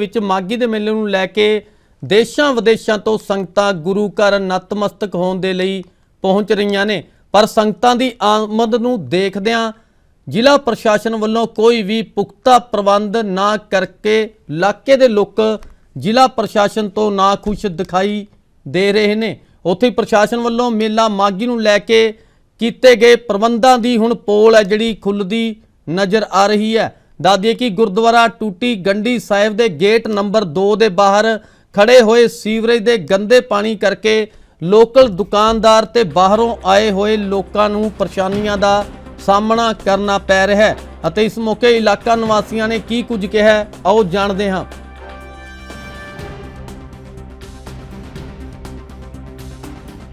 ਵਿੱਚ ਮਾਗੀ ਦੇ ਮੇਲੇ ਨੂੰ ਲੈ ਕੇ ਦੇਸ਼ਾਂ ਵਿਦੇਸ਼ਾਂ ਤੋਂ ਸੰਗਤਾਂ ਗੁਰੂ ਘਰ ਨਤਮਸਤਕ ਹੋਣ ਦੇ ਲਈ ਪਹੁੰਚ ਰਹੀਆਂ ਨੇ। ਪਰ ਸੰਗਤਾਂ ਦੀ ਆਮਦ ਨੂੰ ਦੇਖਦਿਆਂ ਜ਼ਿਲ੍ਹਾ ਪ੍ਰਸ਼ਾਸਨ ਵੱਲੋਂ ਕੋਈ ਵੀ ਪੁਖਤਾ ਪ੍ਰਬੰਧ ਨਾ ਕਰਕੇ ਇਲਾਕੇ ਦੇ ਲੋਕ ਜ਼ਿਲ੍ਹਾ ਪ੍ਰਸ਼ਾਸਨ ਤੋਂ ਨਾ ਖੁਸ਼ ਦਿਖਾਈ ਦੇ ਰਹੇ ਨੇ। ਉੱਥੇ ਪ੍ਰਸ਼ਾਸਨ ਵੱਲੋਂ ਮੇਲਾ ਮਾਗੀ ਨੂੰ ਲੈ ਕੇ ਕੀਤੇ ਗਏ ਪ੍ਰਬੰਧਾਂ ਦੀ ਹੁਣ ਪੋਲ ਹੈ ਜਿਹੜੀ ਖੁੱਲਦੀ ਨਜ਼ਰ ਆ ਰਹੀ ਹੈ। ਦੱਸਦੀਏ ਕਿ ਗੁਰਦੁਆਰਾ ਟੂਟੀ ਗੰਡੀ ਸਾਹਿਬ ਦੇ ਗੇਟ ਨੰਬਰ 2 ਦੇ ਬਾਹਰ ਖੜੇ ਹੋਏ ਸੀਵਰੇਜ ਦੇ ਗੰਦੇ ਪਾਣੀ ਕਰਕੇ ਲੋਕਲ ਦੁਕਾਨਦਾਰ ਤੇ ਬਾਹਰੋਂ ਆਏ ਹੋਏ ਲੋਕਾਂ ਨੂੰ ਪਰੇਸ਼ਾਨੀਆਂ ਦਾ ਸਾਹਮਣਾ ਕਰਨਾ ਪੈ ਰਿਹਾ ਹੈ। ਅਤੇ ਇਸ ਮੌਕੇ ਇਲਾਕਾ ਨਿਵਾਸੀਆਂ ਨੇ ਕੀ ਕੁਝ ਕਿਹਾ ਆਓ ਜਾਣਦੇ ਹਾਂ।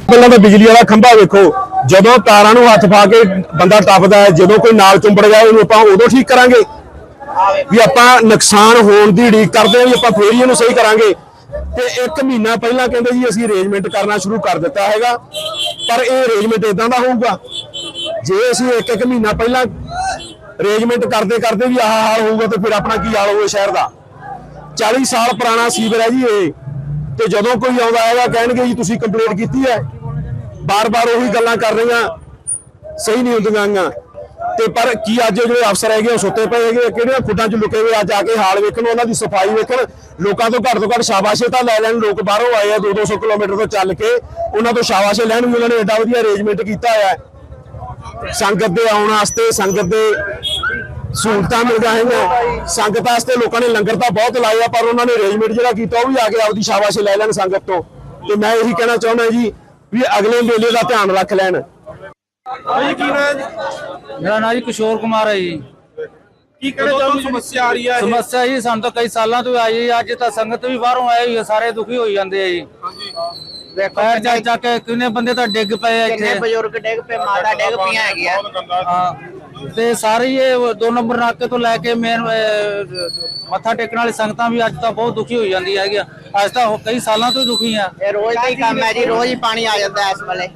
ਪਹਿਲਾਂ ਤਾਂ ਬਿਜਲੀ ਵਾਲਾ ਖੰਭਾ ਵੇਖੋ, ਜਦੋਂ ਤਾਰਾਂ ਨੂੰ ਹੱਥ ਪਾ ਕੇ ਬੰਦਾ ਟੱਪਦਾ ਹੈ, ਜਦੋਂ ਕੋਈ ਨਾਲ ਚੁੰਬੜ ਗਿਆ, ਉਹਨੂੰ ਆਪਾਂ ਉਦੋਂ ਠੀਕ ਕਰਾਂਗੇ। ਵੀ ਆਪਾਂ ਨੁਕਸਾਨ ਹੋਣ ਦੀ ਉਡੀਕ ਕਰਦੇ ਹਾਂ ਵੀ ਆਪਾਂ ਫੇਰ ਹੀ ਇਹਨੂੰ ਸਹੀ ਕਰਾਂਗੇ। ਤੇ ਇੱਕ ਮਹੀਨਾ ਪਹਿਲਾਂ ਕਹਿੰਦੇ ਜੀ ਅਸੀਂ ਅਰੇਂਜਮੈਂਟ ਕਰਨਾ ਸ਼ੁਰੂ ਕਰ ਦਿੱਤਾ ਹੈਗਾ, ਪਰ ਇਹ ਅਰੇਂਜਮੈਂਟ ਇਦਾਂ ਦਾ ਹੋਊਗਾ। ਜੇ ਅਸੀਂ ਇੱਕ ਇੱਕ ਮਹੀਨਾ ਪਹਿਲਾਂ ਅਰੇਂਜਮੈਂਟ ਕਰਦੇ ਕਰਦੇ ਵੀ ਆਹ ਹਾਲ ਹੋਊਗਾ ਤੇ ਫਿਰ ਆਪਣਾ ਕੀ ਹਾਲ ਹੋਊਗਾ ਸ਼ਹਿਰ ਦਾ? 40 ਸਾਲ ਪੁਰਾਣਾ ਸੀਵਰ ਹੈ ਜੀ ਇਹ। ਤੇ ਜਦੋਂ ਕੋਈ ਆਉਂਦਾ ਹੈਗਾ ਕਹਿਣਗੇ ਜੀ ਤੁਸੀਂ ਕੰਪਲੀਟ ਕੀਤੀ ਹੈ। ਬਾਰ-ਬਾਰ ਉਹੀ ਗੱਲਾਂ ਕਰ ਰਹੀਆਂ। ਸਹੀ ਨਹੀਂ ਹੁੰਦੀਆਂ ਗੀਆਂ। ਤੇ ਪਰ ਕੀ ਅੱਜ ਜਿਹੜੇ ਅਫਸਰ ਹੈਗੇ ਉਹ ਸੁੱਤੇ ਪਏ ਹੈਗੇ ਕਿਹੜੀਆਂ ਖੁੱਡਾਂ 'ਚ ਲੁਕੇ ਹੋਏ ਅੱਜ ਆ ਕੇ ਹਾਲ ਵੇਖਣ ਉਹਨਾਂ ਦੀ ਸਫ਼ਾਈ ਵੇਖਣ। ਲੋਕਾਂ ਤੋਂ ਘੱਟ ਤੋਂ ਘੱਟ ਸ਼ਾਬਾਸ਼ੇ ਤਾਂ ਲੈ ਲੈਣ। ਲੋਕ ਬਾਹਰੋਂ ਆਏ ਆ 2-200 ਕਿਲੋਮੀਟਰ ਤੋਂ ਚੱਲ ਕੇ ਉਹਨਾਂ ਤੋਂ ਸ਼ਾਬਾਸ਼ੇ ਲੈਣ ਵੀ ਉਹਨਾਂ ਨੇ ਐਡਾ ਵਧੀਆ ਅਰੇਂਜਮੈਂਟ ਕੀਤਾ ਹੋਇਆ ਸੰਗਤ ਦੇ ਆਉਣ ਵਾਸਤੇ, ਸੰਗਤ ਦੇ ਸਹੂਲਤਾਂ ਮਿਲ ਰਹੀਆਂ ਸੰਗਤ ਵਾਸਤੇ ਲੋਕਾਂ ਨੇ ਲੰਗਰ ਤਾਂ ਬਹੁਤ ਲਾਇਆ ਪਰ ਉਹਨਾਂ ਨੇ ਅਰੇਂਜਮੈਂਟ ਜਿਹੜਾ ਕੀਤਾ, ਉਹ ਵੀ ਆ ਕੇ ਆਪਦੀ ਸ਼ਾਬਾਸ਼ੇ ਲੈ ਲੈਣ ਸੰਗਤ ਤੋਂ। ਤੇ ਮੈਂ ਇਹੀ ਕਹਿਣਾ ਚਾਹੁੰਦਾ ਜੀ ਵੀ ਅਗਲੇ ਮੇਲੇ ਦਾ ਧਿਆਨ ਰੱਖ ਲੈਣ। ਕੀ ਨਾ ਮੇਰਾ ਨਾਂ ਜੀ ਕਿਸ਼ੋਰ ਕੁਮਾਰ ਹੈ ਜੀ। ਕੀ ਕਹਿਣਾ ਚਾਹੁੰਦੇ ਸਮੱਸਿਆ ਆ ਰਹੀ ਹੈ? ਸਮੱਸਿਆ ਜੀ ਸਾਨੂੰ ਤਾਂ ਕਈ ਸਾਲਾਂ ਤੋਂ ਆਈ ਹੈ ਅੱਜ ਤਾਂ ਸੰਗਤ ਵੀ ਬਾਹਰੋਂ ਆਈ ਹੋਈ ਹੈ ਸਾਰੇ ਦੁਖੀ ਹੋਈ ਜਾਂਦੇ ਆ ਜੀ। ਪੈਰ ਜਾ ਜਾ ਕੇ ਕਿੰਨੇ ਬੰਦੇ ਤਾਂ ਡਿੱਗ ਪਏ ਆ ਕਿੰਨੇ ਇੱਥੇ। ਬਜ਼ੁਰਗ ਡਿੱਗ ਪਏ ਮਾਤਾ ਡਿੱਗ ਪਈਆਂ ਹੈਗੀਆਂ। ਹਾਂ ਤੇ ਸਾਰੇ ਇਹ ਦੋ ਨੰਬਰ ਨਾਕੇ ਤੋਂ ਲੈ ਕੇ ਮੇਨ ਮੱਥਾ ਟੇਕਣ ਵਾਲੀ ਸੰਗਤਾਂ ਵੀ ਅੱਜ ਤਾਂ ਬਹੁਤ ਦੁਖੀ ਹੋਈ ਜਾਂਦੀ ਹੈਗੀ ਅੱਜ ਤਾਂ ਉਹ ਕਈ ਸਾਲਾਂ ਤੋਂ ਦੁਖੀ ਆ। ਇਹ ਰੋਜ਼ ਦਾ ਹੀ ਕੰਮ ਹੈ ਜੀ ਰੋਜ਼ ਹੀ ਪਾਣੀ ਆ ਜਾਂਦਾ ਇਸ ਵੇਲੇ।